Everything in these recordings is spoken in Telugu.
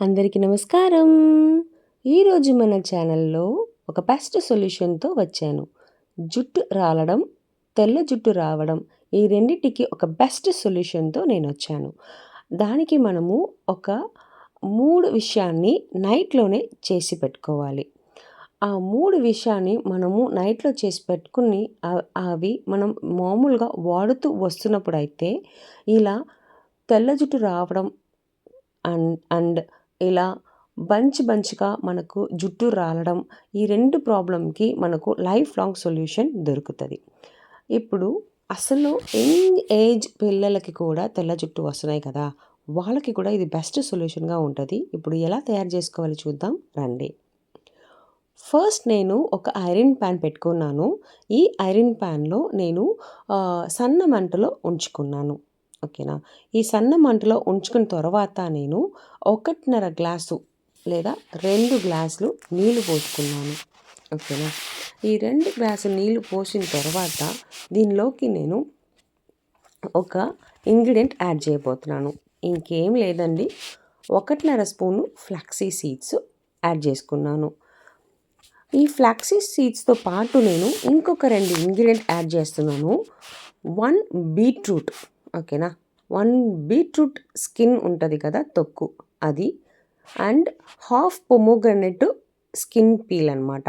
అందరికీ నమస్కారం. ఈరోజు మన ఛానల్లో ఒక బెస్ట్ సొల్యూషన్తో వచ్చాను. జుట్టు రాలడం తెల్ల జుట్టు రావడం ఈ రెండింటికి ఒక బెస్ట్ సొల్యూషన్తో నేను వచ్చాను. దానికి మనము ఒక మూడు విషయాన్ని నైట్లోనే చేసి పెట్టుకోవాలి. ఆ మూడు విషయాన్ని మనము నైట్లో చేసి పెట్టుకుని అవి మనం మామూలుగా వాడుతూ వస్తున్నప్పుడు అయితే ఇలా తెల్ల జుట్టు రావడం అండ్ అండ్ ఇలా బంచ్ బంచ్గా మనకు జుట్టు రాలడం ఈ రెండు ప్రాబ్లంకి మనకు లైఫ్ లాంగ్ సొల్యూషన్ దొరుకుతుంది. ఇప్పుడు అసలు ఎన్ ఏజ్ పిల్లలకి కూడా తెల్ల జుట్టు వస్తున్నాయి కదా వాళ్ళకి కూడా ఇది బెస్ట్ సొల్యూషన్గా ఉంటుంది. ఇప్పుడు ఎలా తయారు చేసుకోవాలి చూద్దాం రండి. ఫస్ట్ నేను ఒక ఐరన్ ప్యాన్ పెట్టుకున్నాను. ఈ ఐరన్ ప్యాన్లో నేను సన్న మంటలో ఉంచుకున్నాను. ఓకేనా? ఈ సన్న మంటలో ఉంచుకున్న తర్వాత నేను ఒకటిన్నర గ్లాసు లేదా రెండు గ్లాసులు నీళ్ళు పోసుకున్నాను. ఓకేనా? ఈ రెండు గ్లాసు నీళ్ళు పోసిన తర్వాత దీనిలోకి నేను ఒక ఇంగ్రీడియంట్ యాడ్ చేయబోతున్నాను. ఇంకేం లేదండి. ఒకటిన్నర స్పూను ఫ్లాక్సీ సీడ్స్ యాడ్ చేసుకున్నాను. ఈ ఫ్లాక్సీ సీడ్స్తో పాటు నేను ఇంకొక రెండు ఇంగ్రీడియంట్ యాడ్ చేస్తున్నాను. One beetroot. ఓకేనా? వన్ బీట్రూట్ స్కిన్ ఉంటుంది కదా తొక్కు అది. And half pomegranate skin peel అనమాట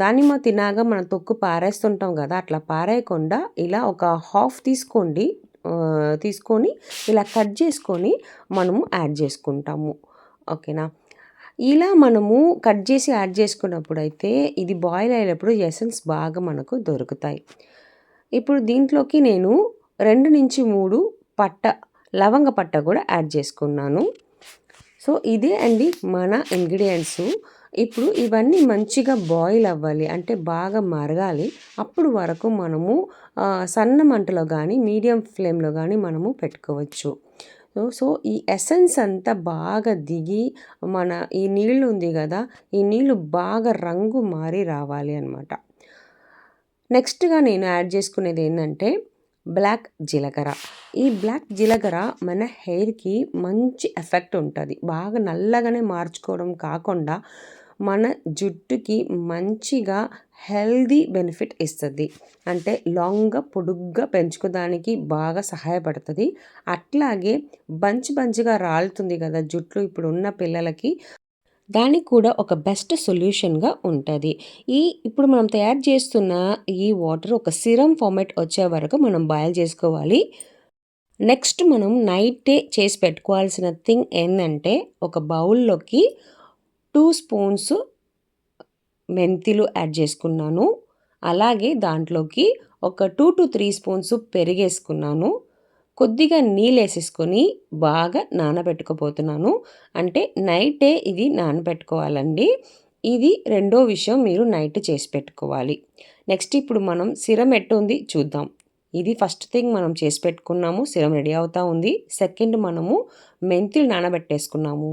దానిమ్మ తినాక మనం తొక్కు పారేస్తుంటాం కదా అట్లా పారేయకుండా ఇలా ఒక హాఫ్ తీసుకోండి. తీసుకొని ఇలా కట్ చేసుకొని మనము యాడ్ చేసుకుంటాము. ఓకేనా? ఇలా మనము కట్ చేసి యాడ్ చేసుకున్నప్పుడు అయితే ఇది బాయిల్ అయ్యేటప్పుడు ఎసెన్స్ బాగా మనకు దొరుకుతాయి. ఇప్పుడు దీంట్లోకి నేను రెండు నుంచి మూడు పట్ట లవంగ పట్ట కూడా యాడ్ చేసుకున్నాను. సో ఇదే అండి మన ఇంగ్రీడియంట్స్. ఇప్పుడు ఇవన్నీ మంచిగా బాయిల్ అవ్వాలి అంటే బాగా మరగాలి. అప్పుడు వరకు మనము సన్న మంటలో కానీ మీడియం ఫ్లేమ్లో కానీ మనము పెట్టుకోవచ్చు. సో ఈ ఎసెన్స్ అంతా బాగా దిగి మన ఈ నీళ్ళు ఉంది కదా ఈ నీళ్ళు బాగా రంగు మారి రావాలి అనమాట నెక్స్ట్గా నేను యాడ్ చేసుకునేది ఏంటంటే బ్లాక్ జీలకర్ర. ఈ బ్లాక్ జీలకర్ర మన హెయిర్కి మంచి ఎఫెక్ట్ ఉంటుంది. బాగా నల్లగానే మార్చుకోవడం కాకుండా మన జుట్టుకి మంచిగా హెల్దీ బెనిఫిట్ ఇస్తుంది. అంటే లాంగ్గా పొడుగ్గా పెంచుకోవడానికి బాగా సహాయపడుతుంది. అట్లాగే బంచి బంచిగా రాలుతుంది కదా జుట్లు. ఇప్పుడు ఉన్న పిల్లలకి దానికి కూడా ఒక బెస్ట్ సొల్యూషన్గా ఉంటుంది. ఈ ఇప్పుడు మనం తయారు చేస్తున్న ఈ వాటర్ ఒక సిరం ఫార్మేట్ వచ్చే వరకు మనం బాయిల్ చేసుకోవాలి. నెక్స్ట్ మనం నైటే చేసి పెట్టుకోవాల్సిన థింగ్ ఏంటంటే ఒక బౌల్లోకి టూ స్పూన్స్ మెంతిలు యాడ్ చేసుకున్నాను. అలాగే దాంట్లోకి ఒక టూ టు త్రీ స్పూన్స్ పెరిగేసుకున్నాను. కొద్దిగా నీళ్ళు వేసేసుకొని బాగా నానబెట్టుకోబోతున్నాను. అంటే నైటే ఇది నానబెట్టుకోవాలండి. ఇది రెండో విషయం మీరు నైట్ చేసి పెట్టుకోవాలి. నెక్స్ట్ ఇప్పుడు మనం సిరం ఎట్టుంది చూద్దాం. ఇది ఫస్ట్ థింగ్ మనం చేసి పెట్టుకున్నాము సిరం రెడీ అవుతూ ఉంది. సెకండ్ మనము మెంతులు నానబెట్టేసుకున్నాము.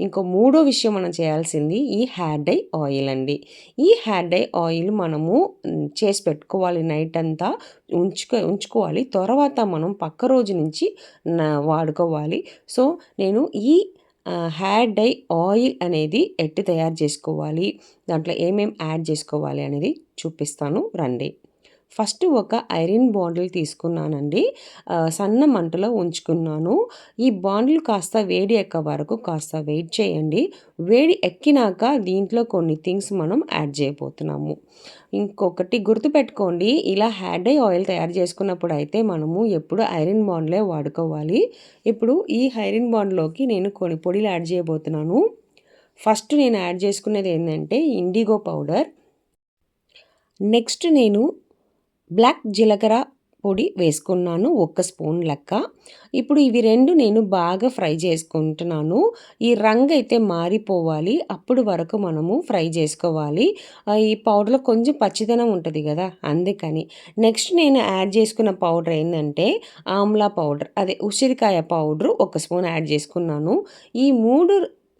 ఇంకో మూడో విషయం మనం చేయాల్సింది ఈ హెయిర్ డై ఆయిల్ అండి. ఈ హెయిర్ డై ఆయిల్ మనము చేసి పెట్టుకోవాలి నైట్ అంతా. ఉంచుకో ఉంచుకోవాలి. తర్వాత మనం పక్క రోజు నుంచి వాడుకోవాలి. సో నేను ఈ హెయిర్ డై ఆయిల్ అనేది ఎట్టి తయారు చేసుకోవాలి. దాంట్లో ఏమేమి యాడ్ చేసుకోవాలి అనేది చూపిస్తాను. రండి. ఫస్ట్ ఒక ఐరన్ బాండిల్ తీసుకున్నానండి. సన్న మంటలో ఉంచుకున్నాను. ఈ బాండిల్ కాస్త వేడి ఎక్క వరకు కాస్త వెయిట్ చేయండి. వేడి ఎక్కినాక దీంట్లో కొన్ని థింగ్స్ మనం యాడ్ చేయబోతున్నాము. ఇంకొకటి గుర్తుపెట్టుకోండి ఇలా హ్యాడ్ ఐ ఆయిల్ తయారు చేసుకున్నప్పుడు అయితే మనము ఎప్పుడు ఐరన్ బాండ్లే వాడుకోవాలి. ఇప్పుడు ఈ ఐరన్ బాండ్లోకి నేను కొన్ని పొడిలు యాడ్ చేయబోతున్నాను. ఫస్ట్ నేను యాడ్ చేసుకునేది ఏంటంటే ఇండిగో పౌడర్. నెక్స్ట్ నేను బ్లాక్ జీలకర్ర పొడి వేసుకున్నాను ఒక్క స్పూన్ లెక్క. ఇప్పుడు ఇవి రెండు నేను బాగా ఫ్రై చేసుకుంటున్నాను. ఈ రంగు అయితే మారిపోవాలి అప్పుడు వరకు మనము ఫ్రై చేసుకోవాలి. ఈ పౌడర్లో కొంచెం పచ్చిదనం ఉంటుంది కదా అందుకని. నెక్స్ట్ నేను యాడ్ చేసుకున్న పౌడర్ ఏంటంటే ఆమ్లా పౌడర్ అదే ఉసిరికాయ పౌడర్ ఒక స్పూన్ యాడ్ చేసుకున్నాను. ఈ మూడు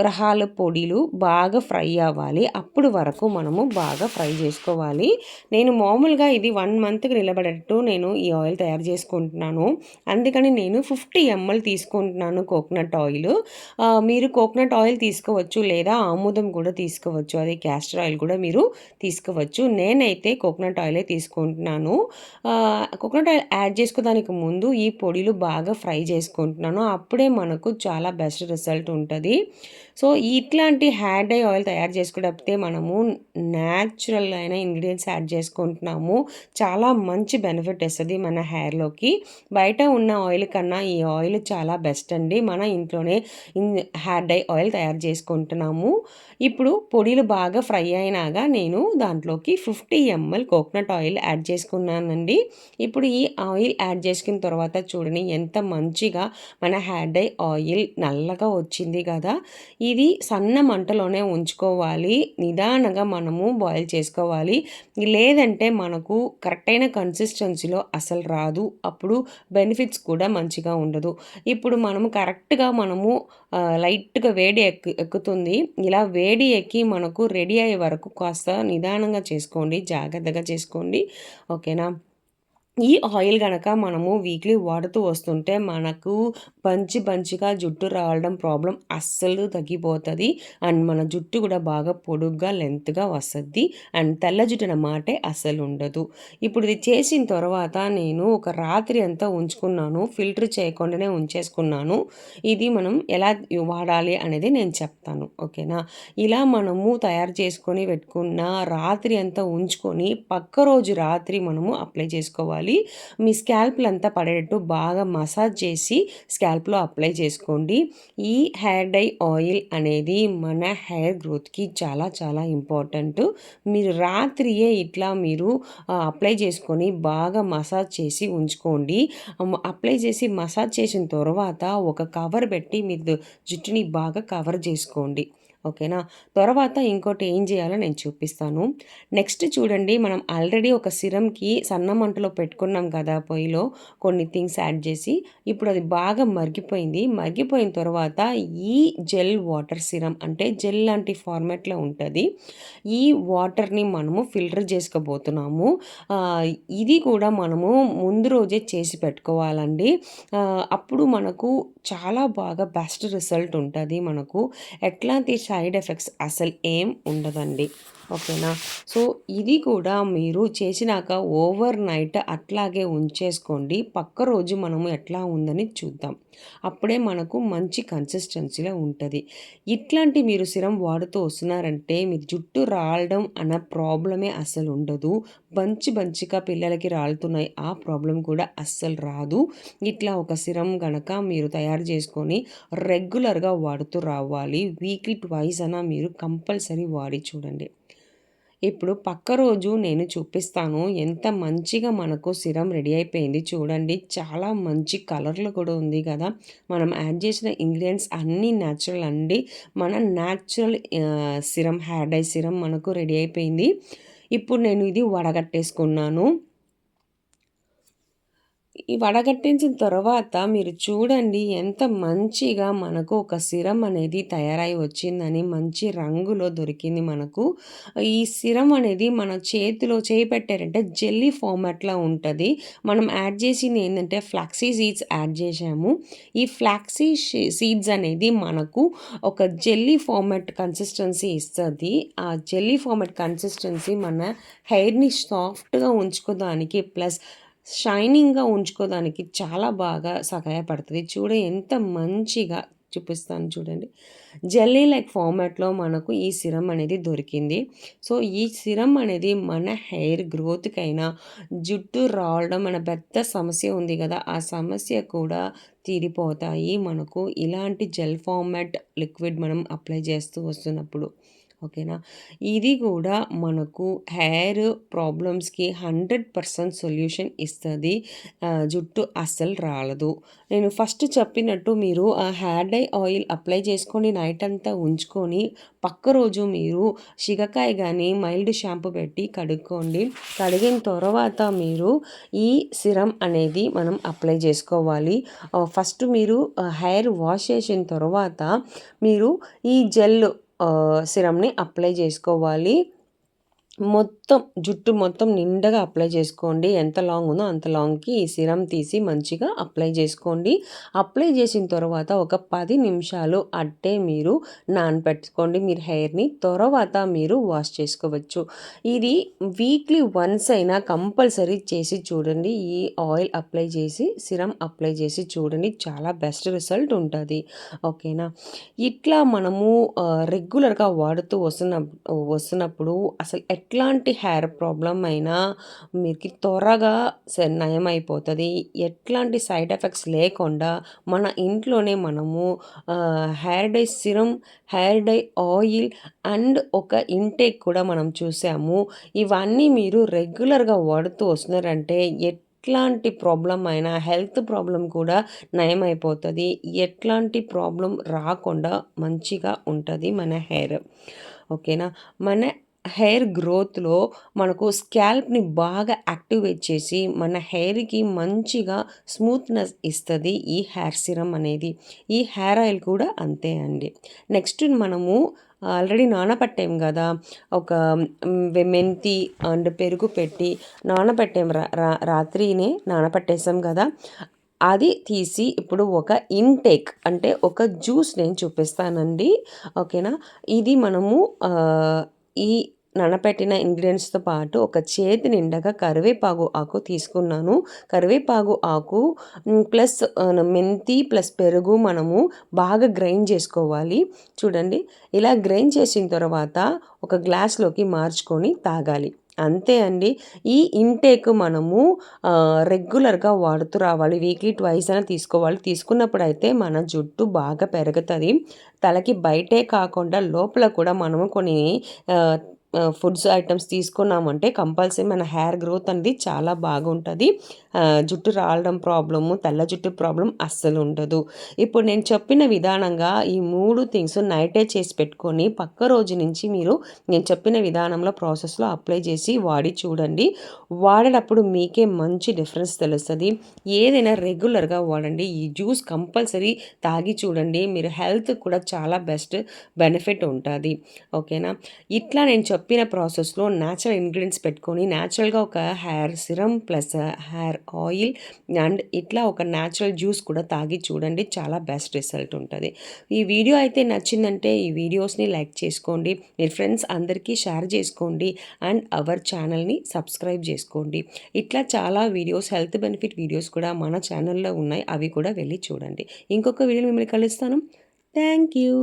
రహాల పొడిలు బాగా ఫ్రై అవ్వాలి. అప్పుడు వరకు మనము బాగా ఫ్రై చేసుకోవాలి. నేను మామూలుగా ఇది వన్ మంత్కి నిలబడేటట్టు నేను ఈ ఆయిల్ తయారు చేసుకుంటున్నాను. అందుకని నేను ఫిఫ్టీ ఎంఎల్ తీసుకుంటున్నాను కోకోనట్ ఆయిల్. మీరు కోకోనట్ ఆయిల్ తీసుకోవచ్చు లేదా ఆముదం కూడా తీసుకోవచ్చు. అదే క్యాస్టర్ ఆయిల్ కూడా మీరు తీసుకోవచ్చు. నేనైతే కోకోనట్ ఆయిలే తీసుకుంటున్నాను. కోకోనట్ ఆయిల్ యాడ్ చేసుకోవడానికి ముందు ఈ పొడిలు బాగా ఫ్రై చేసుకుంటున్నాను. అప్పుడే మనకు చాలా బెస్ట్ రిజల్ట్ ఉంటుంది. సో ఇట్లాంటి హెయిర్ డై ఆయిల్ తయారు చేసుకునేటప్పుడే మనము న్యాచురల్ అయిన ఇంగ్రీడియంట్స్ యాడ్ చేసుకుంటున్నాము. చాలా మంచి బెనిఫిట్ ఇస్తుంది మన హెయిర్లోకి బయట ఉన్న ఆయిల్ కన్నా ఈ ఆయిల్ చాలా బెస్ట్ అండి. మన ఇంట్లోనే హ్యాడ్ డై ఆయిల్ తయారు చేసుకుంటున్నాము. ఇప్పుడు పొడిలు బాగా ఫ్రై అయినాక నేను దాంట్లోకి fifty ml coconut oil add చేసుకున్నానండి. ఇప్పుడు ఈ ఆయిల్ యాడ్ చేసుకున్న తర్వాత చూడండి ఎంత మంచిగా మన హ్యాడ్ డై ఆయిల్ నల్లగా వచ్చింది కదా. ఇది సన్న మంటలోనే ఉంచుకోవాలి. నిదానంగా మనము బాయిల్ చేసుకోవాలి. లేదంటే మనకు కరెక్ట్ అయిన కన్సిస్టెన్సీలో అసలు రాదు. అప్పుడు బెనిఫిట్స్ కూడా మంచిగా ఉండదు. ఇప్పుడు మనము కరెక్ట్గా మనము లైట్గా వేడి ఎక్కు ఎక్కుతుంది. ఇలా వేడి ఎక్కి మనకు రెడీ అయ్యే వరకు కాస్త నిదానంగా చేసుకోండి. జాగ్రత్తగా చేసుకోండి. ఓకేనా? ఈ ఆయిల్ కనుక మనము వీక్లీ వాడుతూ వస్తుంటే మనకు బంచి బంచిగా జుట్టు రావడం ప్రాబ్లం అస్సలు తగ్గిపోతుంది. అండ్ మన జుట్టు కూడా బాగా పొడుగ్గా లెంత్గా వస్తుంది. అండ్ తెల్ల జుట్టు మాటే అస్సలు ఉండదు. ఇప్పుడు ఇది చేసిన తర్వాత నేను ఒక రాత్రి అంతా ఉంచుకున్నాను. ఫిల్టర్ చేయకుండానే ఉంచేసుకున్నాను. ఇది మనం ఎలా వాడాలి అనేది నేను చెప్తాను. ఓకేనా? ఇలా మనము తయారు చేసుకొని పెట్టుకున్న రాత్రి అంతా ఉంచుకొని పక్క రోజు రాత్రి మనము అప్లై చేసుకోవాలి. చేసుకోవాలి. మీ స్కాల్ప్లు అంతా పడేటట్టు బాగా మసాజ్ చేసి స్కాల్ప్లో అప్లై చేసుకోండి. ఈ హెయిర్ డై ఆయిల్ అనేది మన హెయిర్ గ్రోత్కి చాలా చాలా ఇంపార్టెంట్. మీరు రాత్రియే ఇట్లా మీరు అప్లై చేసుకొని బాగా మసాజ్ చేసి ఉంచుకోండి. అప్లై చేసి మసాజ్ చేసిన తర్వాత ఒక కవర్ పెట్టి మీరు జుట్టుని బాగా కవర్ చేసుకోండి. ఓకేనా? తర్వాత ఇంకోటి ఏం చేయాలో నేను చూపిస్తాను. నెక్స్ట్ చూడండి మనం ఆల్రెడీ ఒక సిరంకి సన్న మంటలో పెట్టుకున్నాం కదా పొయ్యిలో కొన్ని థింగ్స్ యాడ్ చేసి ఇప్పుడు అది బాగా మరిగిపోయింది. మరిగిపోయిన తర్వాత ఈ జెల్ వాటర్ సిరం అంటే జెల్ లాంటి ఫార్మాట్లో ఉంటుంది. ఈ వాటర్ని మనము ఫిల్టర్ చేసుకోబోతున్నాము. ఇది కూడా మనము ముందు రోజే చేసి పెట్టుకోవాలండి. అప్పుడు మనకు చాలా బాగా బెస్ట్ రిజల్ట్ ఉంటుంది మనకు. ఎట్లాంటి సైడ్ ఎఫెక్ట్స్ అసలు ఏం ఉండదండి. ఓకేనా? సో ఇది కూడా మీరు చేసినాక ఓవర్ నైట్ అట్లాగే ఉంచేసుకోండి. పక్క రోజు మనము ఎట్లా ఉందని చూద్దాం. అప్పుడే మనకు మంచి కన్సిస్టెన్సీలో ఉంటుంది. ఇట్లాంటి మీరు సిరం వాడుతూ వస్తున్నారంటే మీ జుట్టు రాలడం అన్న ప్రాబ్లమే అస్సలు ఉండదు. బంచి బంచిగా పిల్లలకి రాలుతున్నాయి. ఆ ప్రాబ్లం కూడా అస్సలు రాదు. ఇట్లా ఒక సిరం గనక మీరు తయారు చేసుకొని రెగ్యులర్గా వాడుతూ రావాలి. వీక్లీ ట్వైస్ అన్న మీరు కంపల్సరీ వాడి చూడండి. ఇప్పుడు పక్క రోజు నేను చూపిస్తాను. ఎంత మంచిగా మనకు సిరం రెడీ అయిపోయింది చూడండి. చాలా మంచి కలర్లో కూడా ఉంది కదా. మనం యాడ్ చేసిన ఇంగ్రీడియంట్స్ అన్నీ న్యాచురల్ అండి. మన natural serum had I serum మనకు రెడీ అయిపోయింది. ఇప్పుడు నేను ఇది వడగట్టేసుకున్నాను. వడగట్టించిన తర్వాత మీరు చూడండి ఎంత మంచిగా మనకు ఒక సిరం అనేది తయారై వచ్చిందని మంచి రంగులో దొరికింది మనకు. ఈ సిరం అనేది మన చేతిలో చేపెట్టారంటే జెల్లీ ఫార్మాట్లో ఉంటుంది. మనం యాడ్ చేసింది ఏంటంటే ఫ్లాక్సీ సీడ్స్ యాడ్ చేసాము ఈ ఫ్లాక్సీ సీడ్స్ అనేది మనకు ఒక జెల్లీ ఫార్మాట్ కన్సిస్టెన్సీ ఇస్తుంది. ఆ జెల్లీ ఫార్మాట్ కన్సిస్టెన్సీ మన హెయిర్ని సాఫ్ట్గా ఉంచుకోవడానికి ప్లస్ షైనింగ్గా ఉంచుకోవడానికి చాలా బాగా సహాయపడుతుంది. చూడ ఎంత మంచిగా చూపిస్తాను చూడండి. జెల్లీ లైక్ ఫార్మాట్లో మనకు ఈ సిరం అనేది దొరికింది. సో ఈ సిరం అనేది మన హెయిర్ గ్రోత్కైనా జుట్టు రావడం మన పెద్ద సమస్య ఉంది కదా ఆ సమస్య కూడా తీరిపోతాయి మనకు. ఇలాంటి జెల్ ఫార్మాట్ లిక్విడ్ మనం అప్లై చేస్తూ వస్తున్నప్పుడు ఓకేనా? ఇది కూడా మనకు హెయిర్ ప్రాబ్లమ్స్కి హండ్రెడ్ పర్సెంట్ సొల్యూషన్ ఇస్తుంది. జుట్టు అస్సలు రాలదు. నేను ఫస్ట్ చెప్పినట్టు మీరు ఆ హెయిర్ డై ఆయిల్ అప్లై చేసుకొని నైట్ అంతా ఉంచుకొని పక్క రోజు మీరు శిగకాయ కానీ మైల్డ్ షాంపూ పెట్టి కడుక్కోండి. కడిగిన తర్వాత మీరు ఈ సిరం అనేది మనం అప్లై చేసుకోవాలి. ఫస్ట్ మీరు హెయిర్ వాష్ చేసిన తర్వాత మీరు ఈ జెల్ సిరమ్ని అప్లై చేసుకోవాలి. మొత్తం జుట్టు మొత్తం నిండగా అప్లై చేసుకోండి. ఎంత లాంగ్ ఉందో అంత లాంగ్కి ఈ సిరం తీసి మంచిగా అప్లై చేసుకోండి. అప్లై చేసిన తర్వాత ఒక పది నిమిషాలు అట్టే మీరు నానపెట్టుకోండి. మీరు హెయిర్ని తర్వాత మీరు వాష్ చేసుకోవచ్చు. ఇది వీక్లీ వన్స్ అయినా కంపల్సరీ చేసి చూడండి. ఈ ఆయిల్ అప్లై చేసి సిరం అప్లై చేసి చూడండి. చాలా బెస్ట్ రిజల్ట్ ఉంటుంది. ఓకేనా? ఇట్లా మనము రెగ్యులర్గా వాడుతూ వస్తున్న వస్తున్నప్పుడు అసలు ఎట్లాంటి హెయిర్ ప్రాబ్లం అయినా మీకు త్వరగా నయం అయిపోతుంది ఎట్లాంటి సైడ్ ఎఫెక్ట్స్ లేకుండా మన ఇంట్లోనే మనము hair dye serum hair dye oil and ఒక ఇంటేక్ కూడా మనం చూసాము. ఇవన్నీ మీరు రెగ్యులర్గా వాడుతూ వస్తున్నారంటే ఎట్లాంటి ప్రాబ్లం అయినా హెల్త్ ప్రాబ్లం కూడా నయమైపోతుంది. ఎట్లాంటి ప్రాబ్లం రాకుండా మంచిగా ఉంటుంది మన హెయిర్ ఓకేనా? మన హెయిర్ గ్రోత్లో మనకు స్కాల్ప్ని బాగా యాక్టివేట్ చేసి మన హెయిర్కి మంచిగా స్మూత్నెస్ ఇస్తుంది ఈ హెయిర్ సిరం అనేది. ఈ హెయిర్ ఆయిల్ కూడా అంతే అండి. నెక్స్ట్ మనము ఆల్రెడీ నానబట్టాం కదా ఒక మెంతి అండ్ పెరుగు పెట్టి నానబెట్టాం. రా రాత్రినే నానబెట్టేసాం కదా అది తీసి ఇప్పుడు ఒక ఇంటేక్ అంటే ఒక జ్యూస్ నేను చూపిస్తానండి. ఓకేనా? ఇది మనము ఈ ననపెట్టిన ఇంగ్రీడియంట్స్తో పాటు ఒక చేతి నిండగా కరివేపాకు ఆకు తీసుకున్నాను. కరివేపాకు ఆకు ప్లస్ మెంతి ప్లస్ పెరుగు మనము బాగా గ్రైండ్ చేసుకోవాలి. చూడండి ఇలా గ్రైండ్ చేసిన తర్వాత ఒక గ్లాస్లోకి మార్చుకొని తాగాలి. అంతే అండి. ఈ ఇంటేక్ మనము రెగ్యులర్గా వాడుతూ రావాలి. వీక్లీ ట్వైస్ అయినా తీసుకోవాలి. తీసుకున్నప్పుడు అయితే మన జుట్టు బాగా పెరుగుతుంది. తలకి బయటే కాకుండా లోపల కూడా మనము కొన్ని ఫుడ్స్ ఐటమ్స్ తీసుకున్నామంటే కంపల్సరీ మన హెయిర్ గ్రోత్ అనేది చాలా బాగుంటుంది. జుట్టు రాలడం ప్రాబ్లము తెల్ల జుట్టు ప్రాబ్లం అస్సలు ఉండదు. ఇప్పుడు నేను చెప్పిన విధానంగా ఈ మూడు థింగ్స్ నైటే చేసి పెట్టుకొని పక్క రోజు నుంచి మీరు నేను చెప్పిన విధానంలో ప్రాసెస్లో అప్లై చేసి వాడి చూడండి. వాడేటప్పుడు మీకే మంచి డిఫరెన్స్ తెలుస్తుంది. ఏదైనా రెగ్యులర్గా వాడండి. ఈ జ్యూస్ కంపల్సరీ తాగి చూడండి. మీరు హెల్త్ కూడా చాలా బెస్ట్ బెనిఫిట్ ఉంటుంది. ఓకేనా? ఇట్లా నేను చెప్పిన ప్రాసెస్లో న్యాచురల్ ఇంగ్రీడియంట్స్ పెట్టుకొని న్యాచురల్గా ఒక hair serum plus hair oil and ఇట్లా ఒక న్యాచురల్ జ్యూస్ కూడా తాగి చూడండి. చాలా బెస్ట్ రిజల్ట్ ఉంటుంది. ఈ వీడియో అయితే నచ్చిందంటే ఈ వీడియోస్ని లైక్ చేసుకోండి. మీ ఫ్రెండ్స్ అందరికీ షేర్ చేసుకోండి అండ్ అవర్ ఛానల్ని సబ్స్క్రైబ్ చేసుకోండి. ఇట్లా చాలా వీడియోస్ హెల్త్ బెనిఫిట్ వీడియోస్ కూడా మన ఛానల్లో ఉన్నాయి. అవి కూడా వెళ్ళి చూడండి. ఇంకొక వీడియో మిమ్మల్ని కలుస్తాను. Thank you